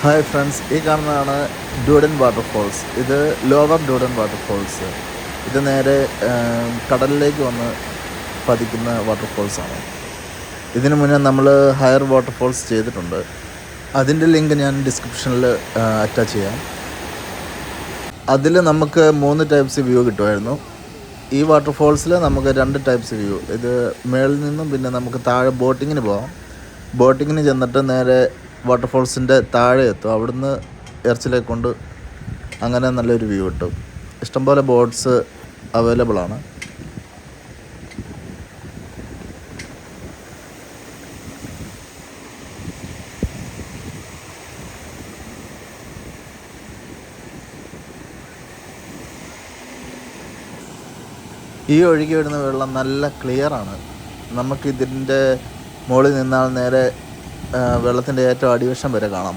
Hi friends ഈ കാണുന്നതാണ് Duden waterfalls. ഇത് ലോവർ ഡൂഡൻ വാട്ടർഫോൾസ്. ഇത് നേരെ കടലിലേക്ക് വന്ന് പതിക്കുന്ന വാട്ടർഫോൾസാണ്. ഇതിനു മുന്നേ നമ്മൾ ഹയർ വാട്ടർഫോൾസ് ചെയ്തിട്ടുണ്ട്. അതിന്റെ ലിങ്ക് ഞാൻ ഡിസ്ക്രിപ്ഷനിൽ അറ്റാച്ച് ചെയ്യാം. അതിൽ നമുക്ക് മൂന്ന് ടൈപ്സ് വ്യൂ കിട്ടുമായിരുന്നു. ഈ വാട്ടർഫോൾസിൽ നമുക്ക് രണ്ട് ടൈപ്സ് വ്യൂ. ഇത് മേളിൽ നിന്നും പിന്നെ നമുക്ക് താഴെ ബോട്ടിങ്ങിന് പോകാം ബോട്ടിങ്ങിന് ചെന്നിട്ട് നേരെ വാട്ടർഫോൾസിന്റെ താഴെ എത്തും. അവിടുന്ന് എർച്ചിലേക്ക് കൊണ്ട് അങ്ങനെ നല്ലൊരു വ്യൂ കിട്ടും. ഇഷ്ടംപോലെ ബോട്ട്സ് അവൈലബിൾ ആണ്. ഈ ഒഴുകി വരുന്ന വെള്ളം നല്ല ക്ലിയറാണ് ആണ്. നമുക്ക് ഇതിന്റെ മുകളിൽ നിന്നാൽ നേരെ വെള്ളത്തിന്റെ ഏറ്റവും അടിവശം വരെ കാണാം.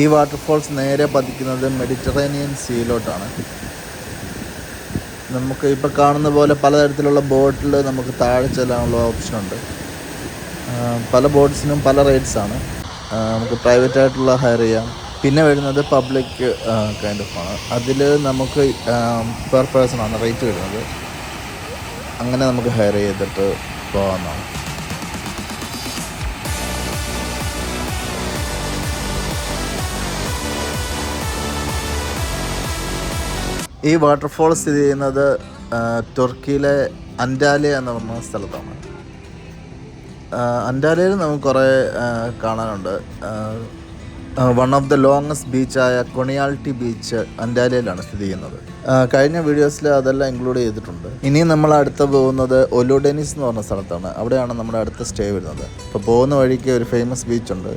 ഈ വാട്ടർഫോൾസ് നേരെ പതിക്കുന്നത് മെഡിറ്ററേനിയൻ സീയിലോട്ടാണ് നമുക്ക് ഇപ്പോൾ കാണുന്ന പോലെ പലതരത്തിലുള്ള ബോട്ടിൽ നമുക്ക് താഴെ ചെല്ലാനുള്ള ഓപ്ഷൻ ഉണ്ട്. പല ബോട്ട്സിനും പല റേറ്റ്സ് ആണ്. നമുക്ക് പ്രൈവറ്റ് ആയിട്ടുള്ള ഹയർ ചെയ്യാം. പിന്നെ വരുന്നത് പബ്ലിക് കൈൻഡ് ഓഫ് ആണ്. അതിൽ നമുക്ക് പെർ പേഴ്സൺ ആണ് റേറ്റ് വരുന്നത്. അങ്ങനെ നമുക്ക് ഹയർ ചെയ്തിട്ട് പോകാവുന്നതാണ് ഈ വാട്ടർഫോൾ സ്ഥിതി ചെയ്യുന്നത് തുർക്കിയിലെ അന്റാലിയ എന്ന് പറഞ്ഞ സ്ഥലത്താണ്. അന്റാലിയയിൽ നമുക്ക് കുറേ കാണാനുണ്ട്. വൺ ഓഫ് ദ ലോങ്സ്റ്റ് ബീച്ചായ കൊണിയാൾട്ടി ബീച്ച് അന്റാലിയയിലാണ് സ്ഥിതി ചെയ്യുന്നത്. കഴിഞ്ഞ വീഡിയോസിൽ അതെല്ലാം ഇൻക്ലൂഡ് ചെയ്തിട്ടുണ്ട്. ഇനി നമ്മൾ അടുത്ത് പോകുന്നത് ഒലുഡെനിസ് എന്ന് പറഞ്ഞ സ്ഥലത്താണ്. അവിടെയാണ് നമ്മുടെ അടുത്ത സ്റ്റേ വരുന്നത്. അപ്പോൾ പോകുന്ന വഴിക്ക് ഒരു ഫേമസ് ബീച്ചുണ്ട്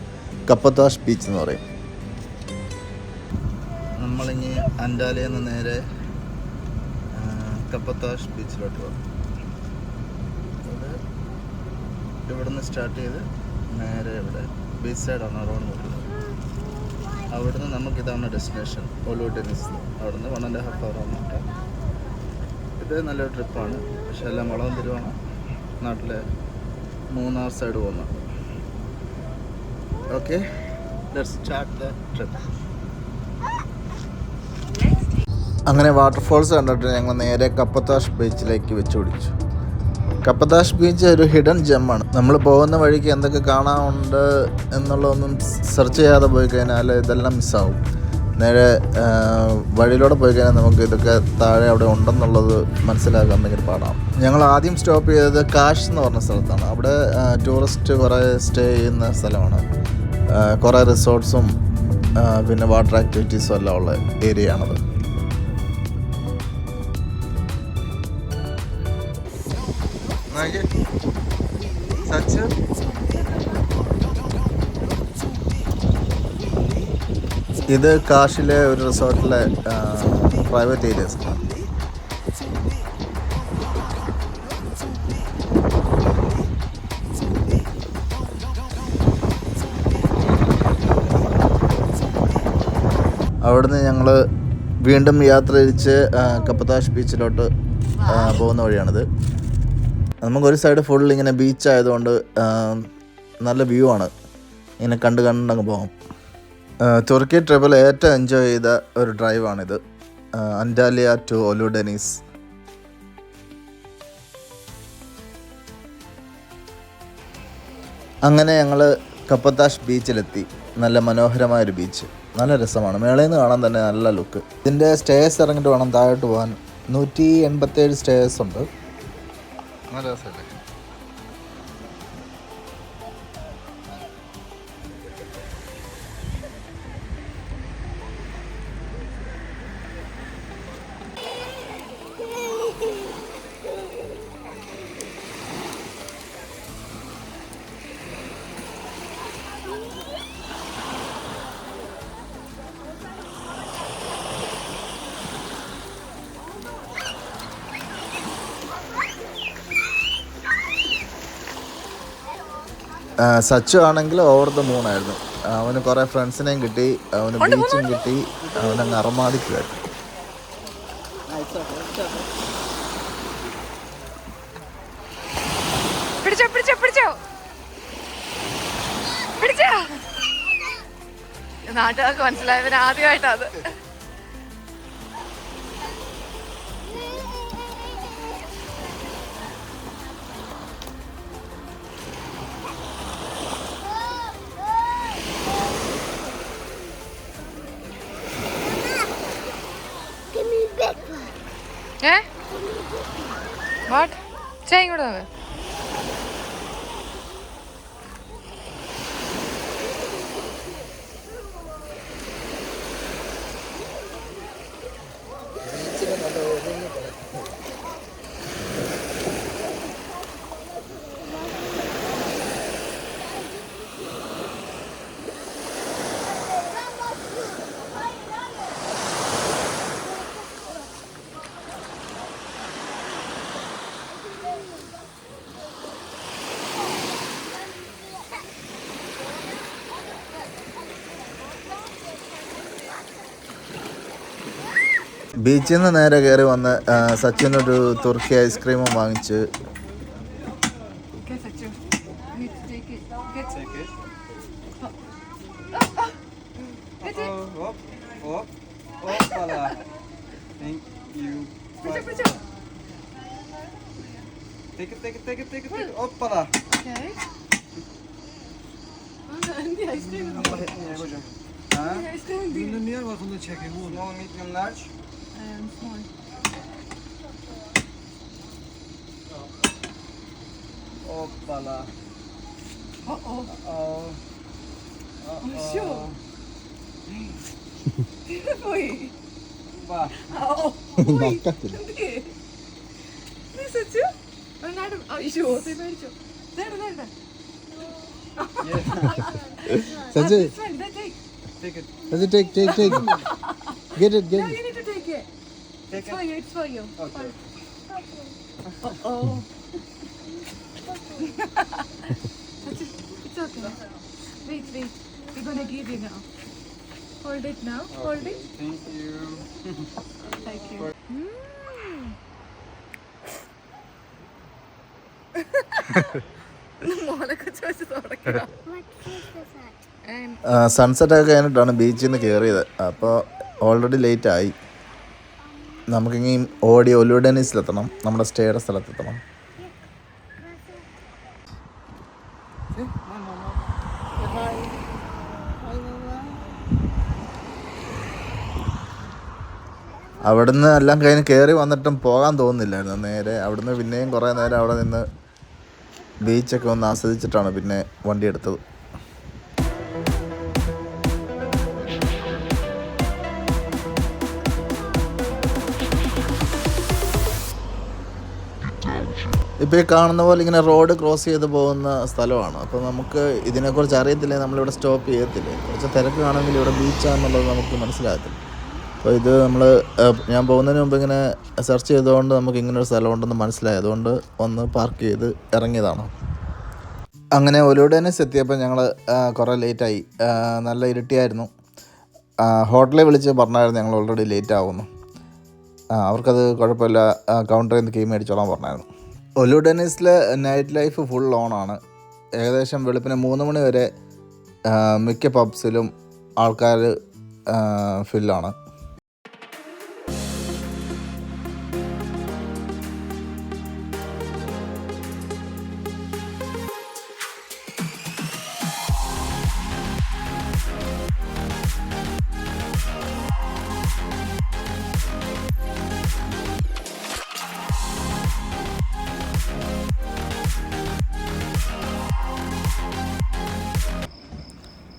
കപ്പത്താഷ് ബീച്ച് എന്ന് പറയും. നമ്മളിങ്ങി അൻഡാലയിൽ നിന്ന് നേരെ കപ്പത്താഷ് ബീച്ചിലോട്ട് പോകും. അത് ഇവിടുന്ന് സ്റ്റാർട്ട് ചെയ്ത് നേരെ ഇവിടെ ബീച്ച് സൈഡാണ് റോഡ് നോക്കുന്നത് അവിടുന്ന് നമുക്ക് ഇതാണ് ഡെസ്റ്റിനേഷൻ ഒലു അവിടെ അവിടുന്ന് വൺ ആൻഡ് ഹാഫ് അവർ വന്നിട്ട് ഇത് നല്ലൊരു ട്രിപ്പാണ്. പക്ഷെ എല്ലാം വളം തരുവാണ് നാട്ടിലെ മൂന്നാർ സൈഡ് പോകുന്നത്. Okay let's start the trip അങ്ങനെ വാട്ടർഫോൾസ് കണ്ടിട്ട് ഞങ്ങൾ നേരെ കപ്പത്താഷ് ബീച്ചിലേക്ക് വെച്ച് പിടിച്ചു. കപ്പത്താഷ് ബീച്ച് ഒരു ഹിഡൻ ജെമ്മാണ് നമ്മൾ പോകുന്ന വഴിക്ക് എന്തൊക്കെ കാണാനുണ്ട് എന്നുള്ളതൊന്നും സെർച്ച് ചെയ്യാതെ പോയി കഴിഞ്ഞാൽ ഇതെല്ലാം മിസ്സാവും നേരെ വഴിയിലൂടെ പോയി കഴിഞ്ഞാൽ നമുക്ക് ഇതൊക്കെ താഴെ അവിടെ ഉണ്ടെന്നുള്ളത് മനസ്സിലാക്കാൻ ഭയങ്കര പാടാണ് ഞങ്ങൾ ആദ്യം സ്റ്റോപ്പ് ചെയ്തത് കാഷ് എന്ന് പറഞ്ഞ സ്ഥലത്താണ്. അവിടെ ടൂറിസ്റ്റ് കുറേ സ്റ്റേ ചെയ്യുന്ന സ്ഥലമാണ്. കുറേ റിസോർട്ട്സും പിന്നെ വാട്ടർ ആക്ടിവിറ്റീസും എല്ലാം ഉള്ള ഏരിയ ആണത്. സച്ച് ഇത് കാശിലെ ഒരു റിസോർട്ടിലെ പ്രൈവറ്റ് ഏരിയസ് അവിടുന്ന് ഞങ്ങൾ വീണ്ടും യാത്ര തിരിച്ച് കപ്പത്താഷ് ബീച്ചിലോട്ട് പോകുന്ന വഴിയാണിത്. നമുക്കൊരു സൈഡ് ഫുൾ ഇങ്ങനെ ബീച്ച് ആയതുകൊണ്ട് നല്ല വ്യൂ ആണ്. ഇങ്ങനെ കണ്ട് കണ്ടങ്ങ് പോകാം തുർക്കി ട്രിപ്പിൽ ഏറ്റവും എൻജോയ് ചെയ്ത ഒരു ഡ്രൈവാണിത് അൻഡാലിയ ടു ഒലു ഡെനീസ്. അങ്ങനെ ഞങ്ങൾ കപ്പത്താഷ് ബീച്ചിലെത്തി. നല്ല മനോഹരമായൊരു ബീച്ച് നല്ല രസമാണ്. മേളയിൽ നിന്ന് കാണാൻ തന്നെ നല്ല ലുക്ക് ഇതിന്റെ സ്റ്റേഴ്സ് ഇറങ്ങിയിട്ട് വേണം താഴോട്ട് പോകാൻ. നൂറ്റി എൺപത്തേഴ് സ്റ്റേഴ്സ് ഉണ്ട്. നല്ല രസമല്ലേ? സച്ചു ആണെങ്കിൽ ഓവർ ദ മൂൺ ആയിരുന്നു. അവന് കുറേ ഫ്രണ്ട്സിനെയും കിട്ടി അവന് ബീച്ചും കിട്ടി പിടിച്ചോ പിടിച്ചോ പിടിച്ചോ. പിടിച്ചോ. നാട്ടുകാർക്ക് മനസ്സിലായവന് ആദ്യമായിട്ടാ അത്. വാട്ട്? ചേ ഇങ്ങോട്ട് നോക്ക്. ബീച്ചിൽ നിന്ന് നേരെ കയറി വന്ന് ആ, സച്ചിനൊരു തുർക്കി ഐസ്ക്രീമും വാങ്ങിച്ച് Get Sachu. You need to take it. Get Take it. Get it. Oh, op, op, opala. Thank you. പിടിച്ചോ പിടിച്ചോ Take it, take it, take it, take it, take it. Opala. Okay. Andy ice cream. Allah etmeye hocam. Ha? Ice cream değil. Ünlü niye var bunu çekeyim oğlum? Small, medium, large. Um, small. Opala. Oh oh. Oh. Sure. Oj. Va? Oh. Det. Det är Sachu. Men när du... Ajo, det är Sachu. Där, där, där. Yes. Sachu. Sachu take take take get it get you need to take it. Take It's for you, it's for you. Okay. Oh. oh. okay it's okay. Wait, wait. We're gonna give you now. Hold it now. Okay. Hold it. Thank you. Thank you. Mm. ചോദിച്ചു? Sunset ഒക്കെ കഴിഞ്ഞിട്ടാണ് ബീച്ചിൽ നിന്ന് കയറിയത് അപ്പോൾ already late ആയി നമുക്കിനി ഓടി ഒലുഡനീസിലെത്തണം നമ്മുടെ സ്റ്റേയുടെ സ്ഥലത്തെത്തണം. അവിടുന്ന് എല്ലാം കഴിഞ്ഞ് കയറി വന്നിട്ടും പോകാൻ തോന്നുന്നില്ലായിരുന്നു. നേരെ അവിടുന്ന് പിന്നെയും കുറേ നേരം അവിടെ നിന്ന് ബീച്ചൊക്കെ ഒന്ന് ആസ്വദിച്ചിട്ടാണ് പിന്നെ വണ്ടി എടുത്തത്. ഇപ്പോൾ ഈ കാണുന്ന പോലെ ഇങ്ങനെ റോഡ് ക്രോസ് ചെയ്ത് പോകുന്ന സ്ഥലമാണ്. അപ്പോൾ നമുക്ക് ഇതിനെക്കുറിച്ച് അറിയത്തില്ലേ? നമ്മളിവിടെ സ്റ്റോപ്പ് ചെയ്യത്തില്ലേ? കുറച്ച് തിരക്ക് കാണുമെങ്കിൽ ഇവിടെ ബീച്ചാണെന്നുള്ളത് നമുക്ക് മനസ്സിലാകത്തില്ല. അപ്പോൾ ഇത് നമ്മൾ ഞാൻ പോകുന്നതിന് മുമ്പ് ഇങ്ങനെ സെർച്ച് ചെയ്തുകൊണ്ട് നമുക്ക് ഇങ്ങനെ ഒരു സ്ഥലമുണ്ടെന്ന് മനസ്സിലായി. അതുകൊണ്ട് ഒന്ന് പാർക്ക് ചെയ്ത് ഇറങ്ങിയതാണ്. അങ്ങനെ ഒലൂഡേനസ് എത്തിയപ്പോൾ ഞങ്ങൾ കുറേ ലേറ്റായി നല്ല ഇരുട്ടിയായിരുന്നു. ഹോട്ടലിൽ വിളിച്ച് പറഞ്ഞായിരുന്നു ഞങ്ങൾ ഓൾറെഡി ലേറ്റ് ആവുന്നു അവർക്കത് കുഴപ്പമില്ല. കൗണ്ടറിൽ നിന്ന് കീ മേടിച്ചോളാൻ പറഞ്ഞായിരുന്നു. ഒലു ഡെനിസിലെ നൈറ്റ് ലൈഫ് ഫുൾ ഓണാണ് ഏകദേശം വെളുപ്പിന് മൂന്ന് മണി വരെ മിക്ക പബ്സിലും ആൾക്കാർ ഫില്ലാണ്.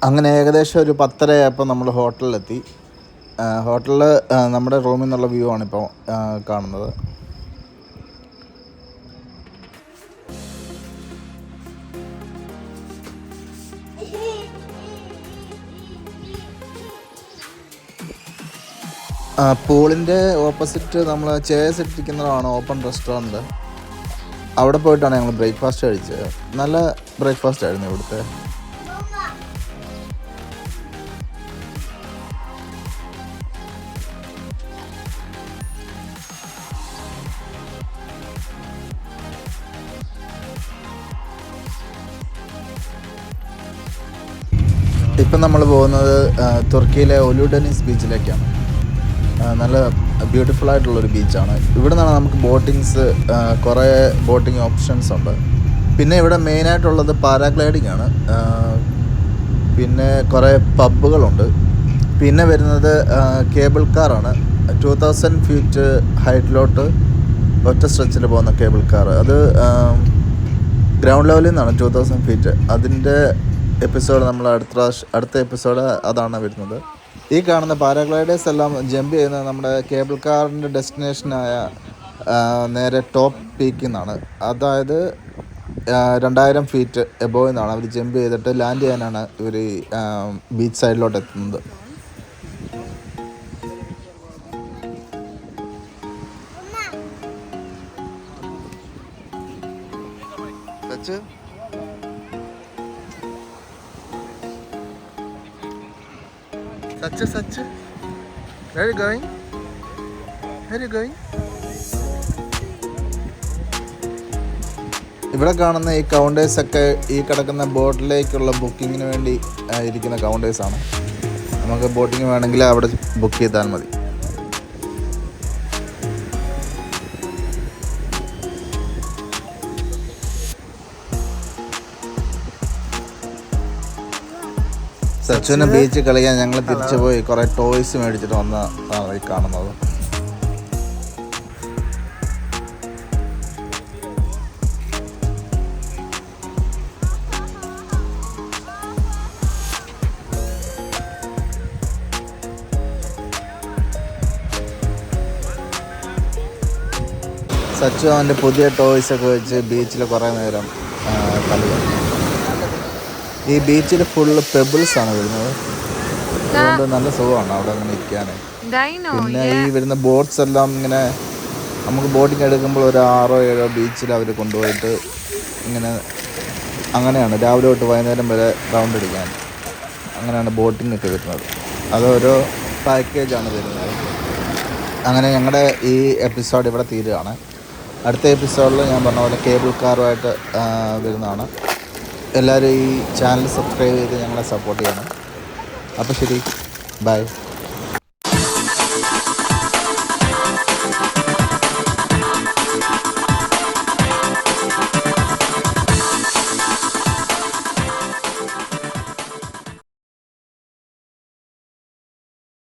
അങ്ങനെ ഏകദേശം ഒരു പത്തരയായപ്പോൾ നമ്മൾ ഹോട്ടലിലെത്തി. ഹോട്ടലിൽ നമ്മുടെ റൂമിൽ നിന്നുള്ള വ്യൂ ആണിപ്പോൾ കാണുന്നത്. പൂളിന്റെ ഓപ്പോസിറ്റ് നമ്മൾ ചേസ് ഇട്ടിരിക്കുന്നതാണ് ഓപ്പൺ റെസ്റ്റോറന്റ് അവിടെ പോയിട്ടാണ് ഞങ്ങൾ ബ്രേക്ക്ഫാസ്റ്റ് കഴിച്ചത്. നല്ല ബ്രേക്ക്ഫാസ്റ്റ് ആയിരുന്നു ഇവിടുത്തെ. ഇപ്പം നമ്മൾ പോകുന്നത് തുർക്കിയിലെ ഒലുഡനിസ് ബീച്ചിലേക്കാണ്. നല്ല ബ്യൂട്ടിഫുൾ ആയിട്ടുള്ളൊരു ബീച്ചാണ്. ഇവിടെ നിന്നാണ് നമുക്ക് ബോട്ടിങ്സ് കുറേ ബോട്ടിങ് ഓപ്ഷൻസ് ഉണ്ട്. പിന്നെ ഇവിടെ മെയിനായിട്ടുള്ളത് പാരാഗ്ലൈഡിംഗ് ആണ് പിന്നെ കുറേ പബ്ബുകളുണ്ട്. പിന്നെ വരുന്നത് കേബിൾ കാറാണ്. ടു തൗസൻഡ് ഫീറ്റ് ഹൈറ്റിലോട്ട് ഒറ്റ സ്ട്രെച്ചിൽ പോകുന്ന കേബിൾ കാർ അത് ഗ്രൗണ്ട് ലെവലിൽ നിന്നാണ് ടു തൗസൻഡ് ഫീറ്റ്. അതിന്റെ എപ്പിസോഡ് നമ്മൾ അടുത്ത പ്രാവശ്യം അടുത്ത എപ്പിസോഡ് അതാണ് വരുന്നത്. ഈ കാണുന്ന പാരാഗ്ലൈഡേഴ്സ് എല്ലാം ജമ്പ് ചെയ്യുന്നത് നമ്മുടെ കേബിൾ കാറിന്റെ ഡെസ്റ്റിനേഷനായ നേരെ ടോപ്പ് പീക്കിൽ നിന്നാണ് അതായത് രണ്ടായിരം ഫീറ്റ് എബോയിൽ നിന്നാണ് അവർ ജമ്പ് ചെയ്തിട്ട് ലാൻഡ് ചെയ്യാനാണ് ഇവർ ബീച്ച് സൈഡിലോട്ട് എത്തുന്നത് Where are you going? Where are you going? ഇവിടെ കാണുന്ന ഈ കൗണ്ടേഴ്സ് ഒക്കെ ഈ കിടക്കുന്ന ബോട്ടിലേക്കുള്ള ബുക്കിങ്ങിന് വേണ്ടി ഇരിക്കുന്ന ആണ് നമുക്ക് ബോട്ടിങ് വേണമെങ്കിൽ അവിടെ ബുക്ക് ചെയ്താൽ മതി സച്ചുവിനെ ബീച്ചിൽ കളിക്കാൻ ഞങ്ങൾ തിരിച്ചു പോയി കുറേ ടോയ്സ് മേടിച്ചിട്ട് വന്നതാണ് ഈ കാണുന്നത്. സച്ചു അവന്റെ പുതിയ ടോയ്സ് ഒക്കെ വെച്ച് ബീച്ചിൽ കുറേ നേരം കളിക്കുന്നു. കളി. ഈ ബീച്ചിൽ ഫുള്ള് പെബിൾസ് ആണ് വരുന്നത്. അതുകൊണ്ട് നല്ല സുഖമാണ് അവിടെ അങ്ങനെ ഇരിക്കാൻ പിന്നെ ഈ വരുന്ന ബോട്ട്സ് എല്ലാം ഇങ്ങനെ നമുക്ക് ബോട്ടിങ് എടുക്കുമ്പോൾ ഒരു ആറോ ഏഴോ ബീച്ചിൽ അവർ കൊണ്ടുപോയിട്ട് ഇങ്ങനെ അങ്ങനെയാണ് രാവിലെ തൊട്ട് വൈകുന്നേരം വരെ റൗണ്ട് അടിക്കാൻ അങ്ങനെയാണ് ബോട്ടിംഗ് ഒക്കെ വരുന്നത്. അത് ഓരോ പാക്കേജാണ് വരുന്നത്. അങ്ങനെ ഞങ്ങളുടെ ഈ എപ്പിസോഡ് ഇവിടെ തീരുകയാണ്. അടുത്ത എപ്പിസോഡിൽ ഞാൻ പറഞ്ഞ പോലെ കേബിൾ കാറുമായിട്ട് വരുന്നതാണ്. എല്ലാവരും ഈ ചാനൽ സബ്സ്ക്രൈബ് ചെയ്ത് ഞങ്ങളെ സപ്പോർട്ട് ചെയ്യണം. അപ്പോൾ ശരി ബൈ